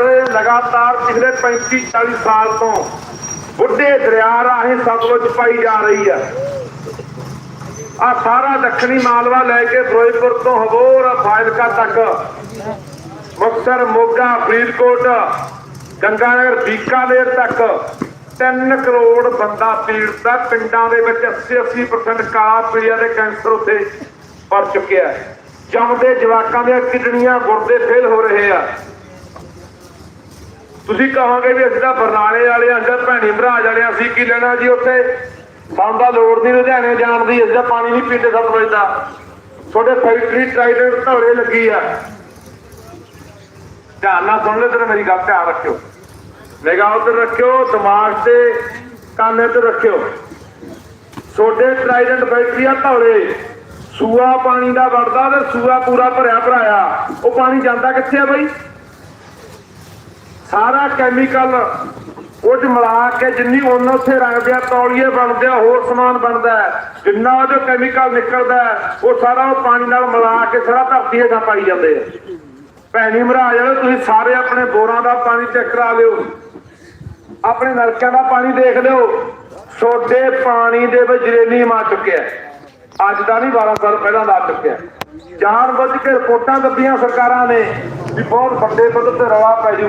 ਰਹੇ ਲਗਾਤਾਰ ਪਿਛਲੇ 35 40 ਸਾਲ ਤੋਂ ਬੁੱਢੇ ਦਰਿਆ ਰਾਹੀਂ ਸਤਲੁਜ ਪਾਈ ਜਾ ਰਹੀ ਆ। ਆ ਸਾਰਾ ਦੱਖਣੀ ਮਾਲਵਾ ਲੈ ਕੇ ਫਿਰੋਜ਼ਪੁਰ ਤੋਂ ਹਬੋਰ ਫਾਜ਼ਿਲਕਾ ਤੱਕ। ਮੁਕਤਸਰ, ਮੋਗਾ, ਫਰੀਦਕੋਟ, ਗੰਗਾਨਗਰ, ਬੀਕਾਨੇਰ ਤੱਕ 3 ਕਰੋੜ ਬੰਦਾ ਪੀੜਤ ਹੈ ਪਿੰਡਾਂ ਦੇ ਵਿੱਚ 80 80% ਕਾਲਾ ਪੀਲੀਆ ਦੇ ਕੈਂਸਰ ਉੱਤੇ ਵੜ ਚੁੱਕਿਆ ਹੈ ਜੰਮਦੇ ਜਵਾਕਾਂ ਦੀਆਂ ਕਿਡਨੀਆਂ ਗੁਰਦੇ ਫੇਲ ਹੋ ਰਹੇ ਆ। ਤੁਸੀਂ ਕਹੋਗੇ ਵੀ ਅਸੀਂ ਤਾਂ ਬਰਨਾਲੇ ਵਾਲੇ ਆਂ ਜਾਂ ਭੈਣੀ ਮਹਾਰਾਜ ਵਾਲੇ ਅਸੀਂ ਕੀ ਲੈਣਾ ਜੀ ਉੱਥੇ? ਸਾਨੂੰ ਲੋੜ ਨਹੀਂ ਲੁਧਿਆਣੇ ਜਾਣ ਦੀ, ਅਸੀਂ ਤਾਂ ਪਾਣੀ ਨਹੀਂ ਪੀਂਦੇ ਸਤਲੁਜ ਦਾ ਤੁਹਾਡੇ ਫੈਕਟਰੀ ਟ੍ਰਾਈਡੈਂਟ ਧੌਲੇ ਲੱਗੀ ਆ। ਧਿਆਨ ਨਾਲ ਸੁਣ ਲੈ ਤੇ ਮੇਰੀ ਗੱਲ ਧਿਆਨ ਰੱਖਿਓ। ਨਿਗਾਹ ਉੱਤੇ ਰੱਖਿਓ, ਦਿਮਾਗ ਤੇ ਕੰਨ ਤੇ ਰੱਖਿਓ। ਛੋਟੇ ਟ੍ਰਾਈਡੈਂਟ ਫੈਕਟਰੀਆਂ ਧੌਲੇ। ਸੂਆ ਪਾਣੀ ਦਾ ਵੜਦਾ ਤੇ ਸੂਆ ਪੂਰਾ ਭਰਿਆ ਭਰਾਇਆ। ਉਹ ਪਾਣੀ ਜਾਂਦਾ ਕਿੱਥੇ ਆ ਬਈ? ਸਾਰਾ ਕੈਮੀਕਲ ਉਹ ਚ ਮਿਲਾ ਕੇ ਜਿੰਨੀ ਉਹਨਾਂ ਉੱਥੇ ਰੱਖਦੇ ਆ ਤੌਲੀਏ ਬਣਦੇ ਆ, ਹੋਰ ਸਮਾਨ ਬਣਦਾ ਜਿੰਨਾ ਉਹ ਚੋਂ ਕੈਮੀਕਲ ਨਿਕਲਦਾ ਉਹ ਸਾਰਾ ਉਹ ਪਾਣੀ ਨਾਲ ਮਿਲਾ ਕੇ ਸਾਰਾ ਧਰਤੀ ਹੇਠਾਂ ਪਾਈ ਜਾਂਦੇ ਆ। ਭੈਣੀ ਮਹਾਰਾਜ ਤੁਸੀਂ ਸਾਰੇ ਆਪਣੇ ਬੋਰਾਂ ਦਾ ਪਾਣੀ ਚੈੱਕ ਕਰਾ ਲਿਓ, ਆਪਣੇ ਨਲਕਿਆਂ ਦਾ ਪਾਣੀ ਦੇਖ ਲਿਓ ਛੋਟੇ ਪਾਣੀ ਦੇ ਵਿੱਚ ਜਰੇਨੀਅਮ ਆ ਚੁੱਕਿਆ ਅੱਜ ਦਾ ਨਹੀਂ 12 ਸਾਲ ਪਹਿਲਾਂ ਦਾ ਚੁੱਕਿਆ ਜਾਣ ਬੁੱਝ ਕੇ ਰਿਪੋਰਟਾਂ ਦਿੱਤੀਆਂ ਸਰਕਾਰਾਂ ਨੇ ਵੀ ਬਹੁਤ ਵੱਡੇ ਪੱਧਰ ਤੇ ਰਵਾ ਪੈ ਜੂ।